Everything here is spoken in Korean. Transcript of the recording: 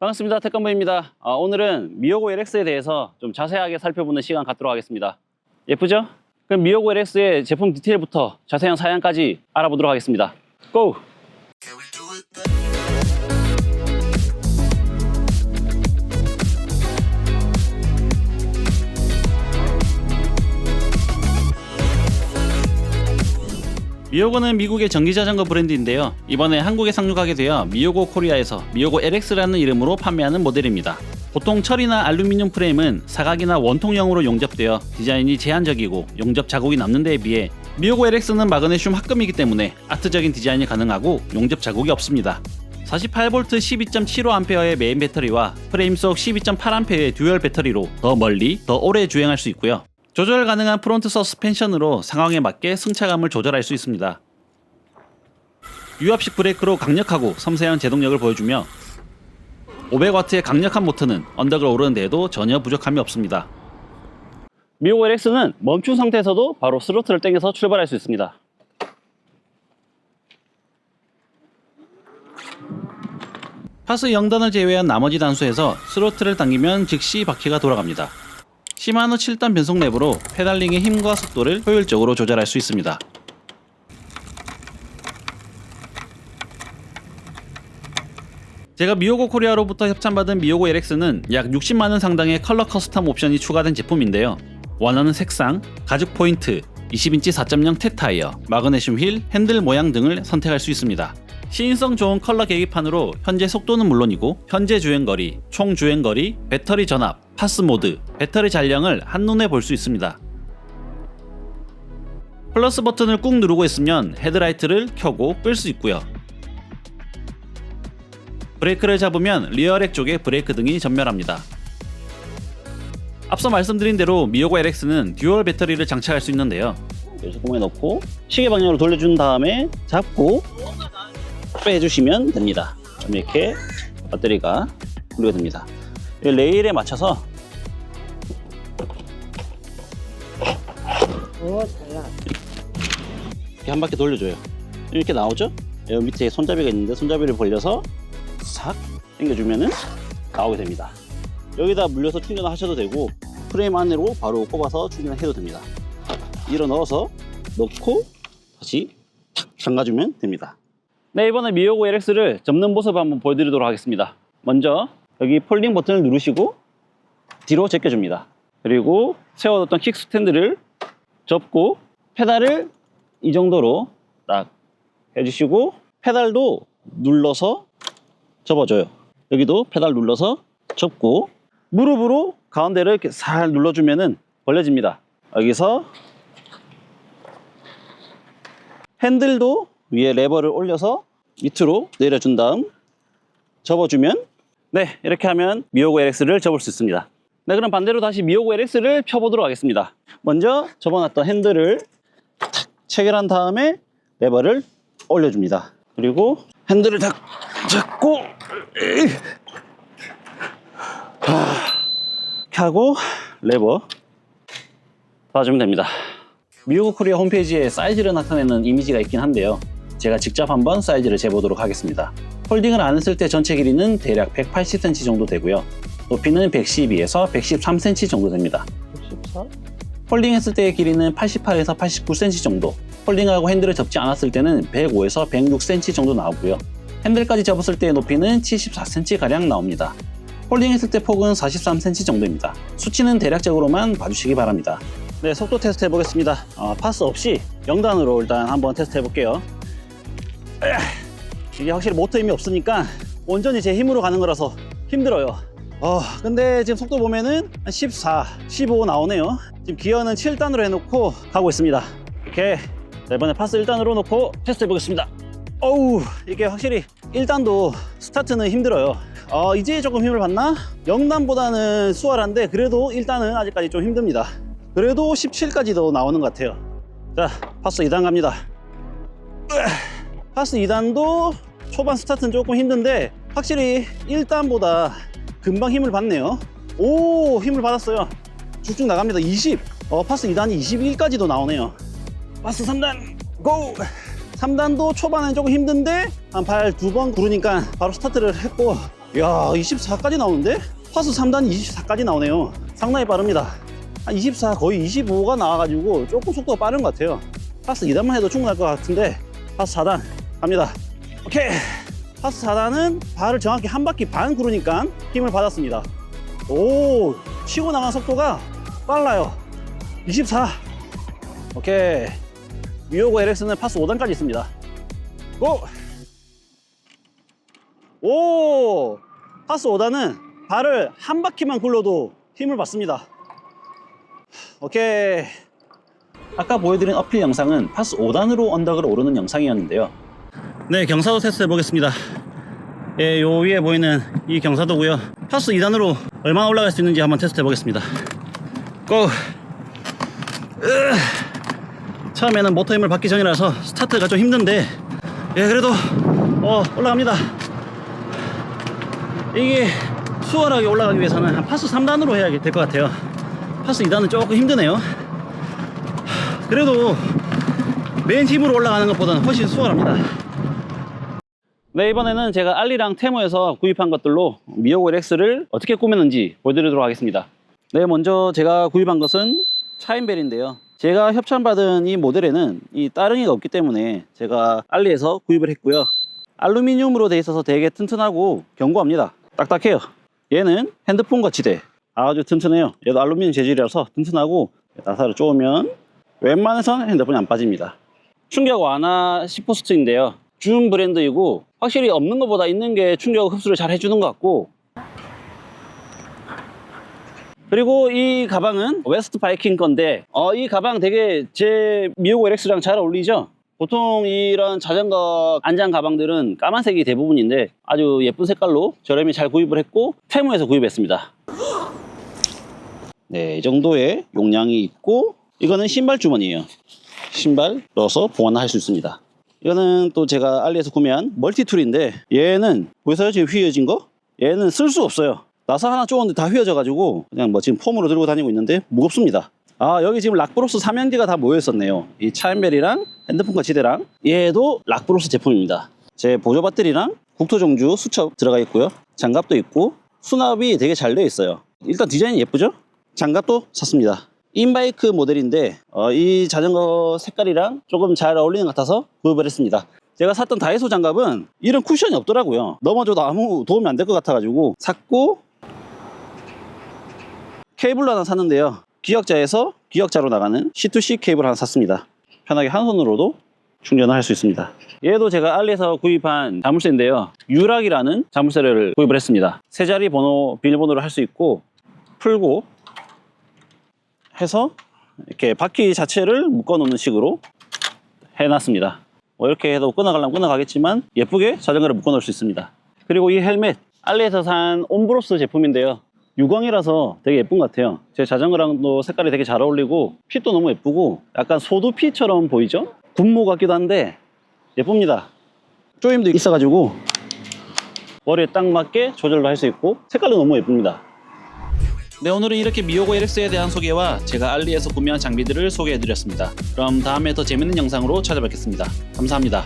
반갑습니다. 태권부입니다. 아, 오늘은 미오고 LX에 대해서 좀 자세하게 살펴보는 시간 갖도록 하겠습니다. 예쁘죠? 그럼 미오고 LX의 제품 디테일부터 자세한 사양까지 알아보도록 하겠습니다. 고! 미오고는 미국의 전기자전거 브랜드인데요. 이번에 한국에 상륙하게 되어 미오고 코리아에서 미오고 LX라는 이름으로 판매하는 모델입니다. 보통 철이나 알루미늄 프레임은 사각이나 원통형으로 용접되어 디자인이 제한적이고 용접 자국이 남는 데에 비해 미오고 LX는 마그네슘 합금이기 때문에 아트적인 디자인이 가능하고 용접 자국이 없습니다. 48V 12.75A의 메인 배터리와 프레임 속 12.8A의 듀얼 배터리로 더 멀리, 더 오래 주행할 수 있고요. 조절 가능한 프론트 서스펜션으로 상황에 맞게 승차감을 조절할 수 있습니다. 유압식 브레이크로 강력하고 섬세한 제동력을 보여주며 500W의 강력한 모터는 언덕을 오르는 데에도 전혀 부족함이 없습니다. 미오 LX는 멈춘 상태에서도 바로 스로틀을 당겨서 출발할 수 있습니다. 파스 0단을 제외한 나머지 단수에서 스로틀을 당기면 즉시 바퀴가 돌아갑니다. 시마노 7단 변속 랩으로 페달링의 힘과 속도를 효율적으로 조절할 수 있습니다. 제가 미오고 코리아로부터 협찬받은 미오고 LX는 약 60만원 상당의 컬러 커스텀 옵션이 추가된 제품인데요. 원하는 색상, 가죽 포인트, 20인치 4.0 테타이어, 마그네슘 휠, 핸들 모양 등을 선택할 수 있습니다. 시인성 좋은 컬러 계기판으로 현재 속도는 물론이고 현재 주행거리, 총 주행거리, 배터리 전압, 파스 모드, 배터리 잔량을 한눈에 볼 수 있습니다. 플러스 버튼을 꾹 누르고 있으면 헤드라이트를 켜고 끌 수 있고요. 브레이크를 잡으면 리어렉 쪽에 브레이크 등이 전멸합니다. 앞서 말씀드린 대로 미오고 LX는 듀얼 배터리를 장착할 수 있는데요. 소금에 넣고 시계 방향으로 돌려준 다음에 잡고 빼주시면 됩니다. 이렇게 배터리가 분리가 됩니다. 이 레일에 맞춰서. 이렇게 한 바퀴 돌려줘요. 이렇게 나오죠? 여기 밑에 손잡이가 있는데 손잡이를 벌려서 싹 당겨주면은 나오게 됩니다. 여기다 물려서 충전하셔도 되고 프레임 안으로 바로 꼽아서 충전해도 됩니다. 밀어 넣어서 넣고 다시 탁 잠가주면 됩니다. 네 이번에 미오고 LX를 접는 모습 한번 보여드리도록 하겠습니다. 먼저 여기 폴딩 버튼을 누르시고 뒤로 제껴줍니다. 그리고 세워뒀던 킥 스탠드를 접고 페달을 이 정도로 딱 해주시고 페달도 눌러서 접어줘요. 여기도 페달 눌러서 접고 무릎으로 가운데를 이렇게 살 눌러주면은 벌려집니다. 여기서 핸들도 위에 레버를 올려서 밑으로 내려준 다음 접어주면 네 이렇게 하면 미오고 LX를 접을 수 있습니다. 네 그럼 반대로 다시 미오고 LX를 펴보도록 하겠습니다. 먼저 접어놨던 핸들을 탁 체결한 다음에 레버를 올려줍니다. 그리고 핸들을 딱 잡고. 하, 이렇게 하고 레버 닫아주면 됩니다. 미국 코리아 홈페이지에 사이즈를 나타내는 이미지가 있긴 한데요. 제가 직접 한번 사이즈를 재보도록 하겠습니다. 폴딩을 안 했을 때 전체 길이는 대략 180cm 정도 되고요. 높이는 112에서 113cm 정도 됩니다. 64? 폴딩 했을 때의 길이는 88에서 89cm 정도, 폴딩하고 핸들을 접지 않았을 때는 105에서 106cm 정도 나오고요. 핸들까지 접었을 때의 높이는 74cm 가량 나옵니다. 폴딩 했을 때 폭은 43cm 정도입니다. 수치는 대략적으로만 봐주시기 바랍니다. 네, 속도 테스트 해보겠습니다. 어, 파스 없이 0단으로 일단 한번 테스트 해볼게요. 이게 확실히 모터 힘이 없으니까 온전히 제 힘으로 가는 거라서 힘들어요. 어, 근데 지금 속도 보면은 한 14, 15 나오네요. 지금 기어는 7단으로 해놓고 가고 있습니다. 이렇게 자, 이번에 파스 1단으로 놓고 테스트 해보겠습니다. 어우, 이게 확실히 1단도 스타트는 힘들어요. 어, 이제 조금 힘을 받나? 0단보다는 수월한데 그래도 1단은 아직까지 좀 힘듭니다. 그래도 17까지도 나오는 것 같아요. 자, 파스 2단 갑니다. 파스 2단도 초반 스타트는 조금 힘든데 확실히 1단보다 금방 힘을 받네요. 오, 힘을 받았어요. 쭉쭉 나갑니다. 20. 어, 파스 2단이 21까지도 나오네요. 파스 3단, 고! 3단도 초반엔 조금 힘든데 한 발 두 번 구르니까 바로 스타트를 했고 이야 24까지 나오는데? 파스 3단이 24까지 나오네요. 상당히 빠릅니다. 한 24 거의 25가 나와가지고 조금 속도가 빠른 것 같아요. 파스 2단만 해도 충분할 것 같은데 파스 4단 갑니다. 오케이. 파스 4단은 발을 정확히 한 바퀴 반 구르니까 힘을 받았습니다. 오 치고 나간 속도가 빨라요. 24 오케이. 미오고 LX는 파스 5단까지 있습니다. 고! 오! 파스 5단은 발을 한 바퀴만 굴러도 힘을 받습니다. 오케이. 아까 보여드린 어필 영상은 파스 5단으로 언덕을 오르는 영상이었는데요. 네, 경사도 테스트 해보겠습니다. 예, 요 위에 보이는 이 경사도고요. 파스 2단으로 얼마나 올라갈 수 있는지 한번 테스트 해보겠습니다. 고! 으, 처음에는 모터 힘을 받기 전이라서 스타트가 좀 힘든데 예, 그래도 어, 올라갑니다. 이게 수월하게 올라가기 위해서는 한 파스 3단으로 해야 될 것 같아요. 파스 2단은 조금 힘드네요. 그래도 메인 팀으로 올라가는 것보다는 훨씬 수월합니다. 네, 이번에는 제가 알리랑 테모에서 구입한 것들로 미오고 LX를 어떻게 꾸몄는지 보여드리도록 하겠습니다. 네, 먼저 제가 구입한 것은 차인벨인데요. 제가 협찬받은 이 모델에는 이 따릉이가 없기 때문에 제가 알리에서 구입을 했고요. 알루미늄으로 되어 있어서 되게 튼튼하고 견고합니다. 딱딱해요. 얘는 핸드폰과 지대 아주 튼튼해요. 얘도 알루미늄 재질이라서 튼튼하고 나사를 쪼으면 웬만해선 핸드폰이 안 빠집니다. 충격 완화 10포스트인데요. 준 브랜드이고 확실히 없는 것보다 있는 게 충격 흡수를 잘 해주는 것 같고 그리고 이 가방은 웨스트 바이킹 건데 어, 이 가방 되게 제 미오고 LX랑 잘 어울리죠? 보통 이런 자전거 안장 가방들은 까만색이 대부분인데 아주 예쁜 색깔로 저렴이 잘 구입을 했고 테무에서 구입했습니다. 네, 이 정도의 용량이 있고 이거는 신발 주머니예요. 신발 넣어서 보관할 수 있습니다. 이거는 또 제가 알리에서 구매한 멀티툴인데 얘는 보이세요? 지금 휘어진 거? 얘는 쓸 수 없어요. 나사 하나 쪼었는데 다 휘어져 가지고 그냥 뭐 지금 폼으로 들고 다니고 있는데 무겁습니다. 아 여기 지금 락브로스 삼연기가 다 모여 있었네요. 이 차인벨이랑 핸드폰과 지대랑 얘도 락브로스 제품입니다. 제 보조 배터리랑 국토종주 수첩 들어가 있고요. 장갑도 있고 수납이 되게 잘 되어 있어요. 일단 디자인이 예쁘죠? 장갑도 샀습니다. 인바이크 모델인데 어, 이 자전거 색깔이랑 조금 잘 어울리는 것 같아서 구입을 했습니다. 제가 샀던 다이소 장갑은 이런 쿠션이 없더라고요. 넘어져도 아무 도움이 안 될 것 같아가지고 샀고 케이블로 하나 샀는데요. 기역자에서 기역자로 나가는 C2C 케이블 하나 샀습니다. 편하게 한 손으로도 충전을 할 수 있습니다. 얘도 제가 알리에서 구입한 자물쇠인데요. 유락이라는 자물쇠를 구입을 했습니다. 세 자리 번호, 비밀번호를 할 수 있고 풀고 해서 이렇게 바퀴 자체를 묶어 놓는 식으로 해놨습니다. 뭐 이렇게 해도 끊어가려면 끊어가겠지만 예쁘게 자전거를 묶어 놓을 수 있습니다. 그리고 이 헬멧 알리에서 산 옴브로스 제품인데요. 유광이라서 되게 예쁜 것 같아요. 제 자전거랑도 색깔이 되게 잘 어울리고 핏도 너무 예쁘고 약간 소두피처럼 보이죠? 군무 같기도 한데 예쁩니다. 조임도 있어가지고 머리에 딱 맞게 조절도 할 수 있고 색깔도 너무 예쁩니다. 네 오늘은 이렇게 미오고 LX에 대한 소개와 제가 알리에서 구매한 장비들을 소개해드렸습니다. 그럼 다음에 더 재밌는 영상으로 찾아뵙겠습니다. 감사합니다.